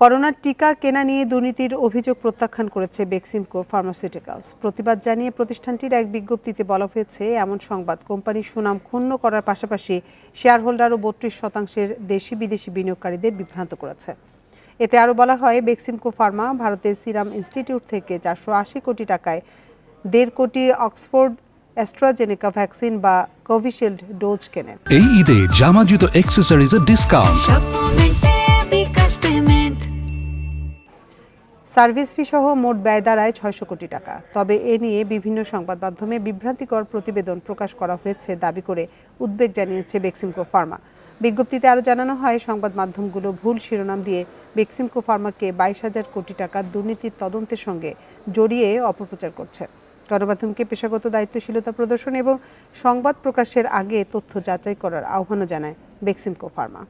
করোনার টিকা কেনা নিয়ে দুর্নীতির অভিযোগ প্রত্যাখ্যান করেছে বেক্সিমকো ফার্মাসিউটিক্যালস। প্রতিবাদ জানিয়ে প্রতিষ্ঠানটির এক বিজ্ঞপ্তিতে বলা হয়েছে এমন সংবাদ কোম্পানির সুনাম ক্ষুণ্ণ করার পাশাপাশি শেয়ার হোল্ডার ও বত্রিশ শতাংশের দেশি বিদেশি বিনিয়োগকারীদের বিভ্রান্ত করেছে। এতে আরও বলা হয় বেক্সিমকো ফার্মা ভারতের সিরাম ইনস্টিটিউট থেকে চারশো আশি কোটি টাকায় দেড় কোটি অক্সফোর্ড অ্যাস্ট্রাজেনেকা ভ্যাকসিন বা কোভিশিল্ড ডোজ কেনে। এই ঈদে জামা জুতো অ্যাক্সেসরিজের ডিসকাউন্ট। সার্ভিস ফি সহ মোট ব্যয় দাঁড়ায় ছয়শো কোটি টাকা। তবে এ নিয়ে বিভিন্ন সংবাদ মাধ্যমে বিভ্রান্তিকর প্রতিবেদন প্রকাশ করা হয়েছে দাবি করে উদ্বেগ জানিয়েছে বেক্সিমকো ফার্মা। বিজ্ঞপ্তিতে আরও জানানো হয়, সংবাদ মাধ্যমগুলো ভুল শিরোনাম দিয়ে বেক্সিমকো ফার্মাকে বাইশ হাজার কোটি টাকা দুর্নীতির তদন্তের সঙ্গে জড়িয়ে অপপ্রচার করছে। গণমাধ্যমকে পেশাগত দায়িত্বশীলতা প্রদর্শন এবং সংবাদ প্রকাশের আগে তথ্য যাচাই করার আহ্বানও জানায় বেক্সিমকো ফার্মা।